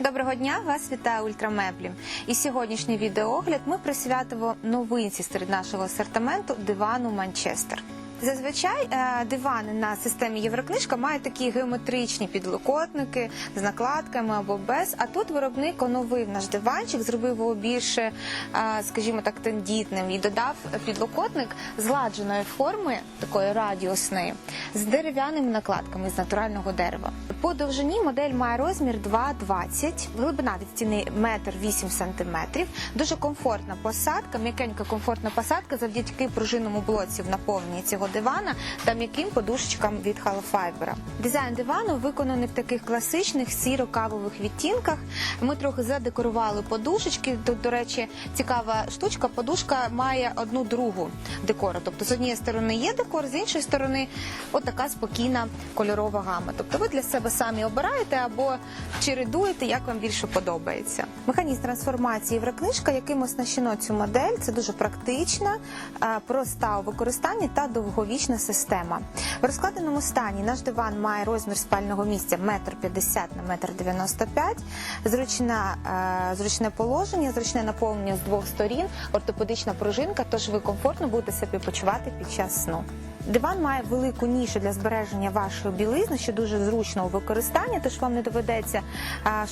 Доброго дня, вас вітає Ультрамеблі. І сьогоднішній відеоогляд ми присвятимо новинці серед нашого асортименту дивану Манчестер. Зазвичай е, дивани на системі Єврокнижка мають такі геометричні підлокотники з накладками або без. А тут виробник оновив наш диванчик, зробив його більше, е, скажімо так, тендітним і додав підлокотник згладженої форми, такої радіусної, з дерев'яними накладками з натурального дерева. По довжині модель має розмір 2,20, глибина від стіни 1,8 см. Дуже комфортна посадка, м'якенька комфортна посадка завдяки пружинному блоці в наповненні цього дивана та м'яким подушечкам від Халфайбера. Дизайн дивану виконаний в таких класичних сіро-кавових відтінках. Ми трохи задекорували подушечки. Тут, до речі, цікава штучка. Подушка має одну другу декору. Тобто з однієї сторони є декор, з іншої сторони отака спокійна кольорова гама. Тобто ви для себе самі обираєте або чередуєте, як вам більше подобається. Механізм трансформації Єврокнижка, яким оснащено цю модель, це дуже практична, е, проста у використанні та довговічна система. В розкладеному стані наш диван має розмір спального місця 1,50 на 1,95 м, зручна, е, зручне положення, зручне наповнення з двох сторін, ортопедична пружинка, тож ви комфортно будете себе почувати під час сну. Диван має велику нішу для збереження вашої білизни, що дуже зручно у використанні, тож вам не доведеться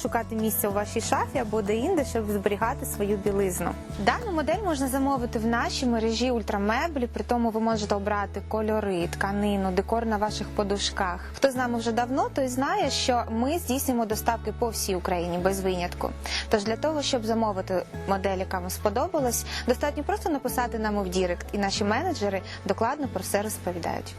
шукати місце у вашій шафі або де-інде, щоб зберігати свою білизну. Дану модель можна замовити в нашій мережі ультрамеблі, при тому ви можете обрати кольори, тканину, декор на ваших подушках. Хто з нами вже давно, той знає, що ми здійснюємо доставки по всій Україні без винятку. Тож для того, щоб замовити модель, яка вам сподобалась, достатньо просто написати нам в Дірект, і наші менеджери докладно про все розповідають.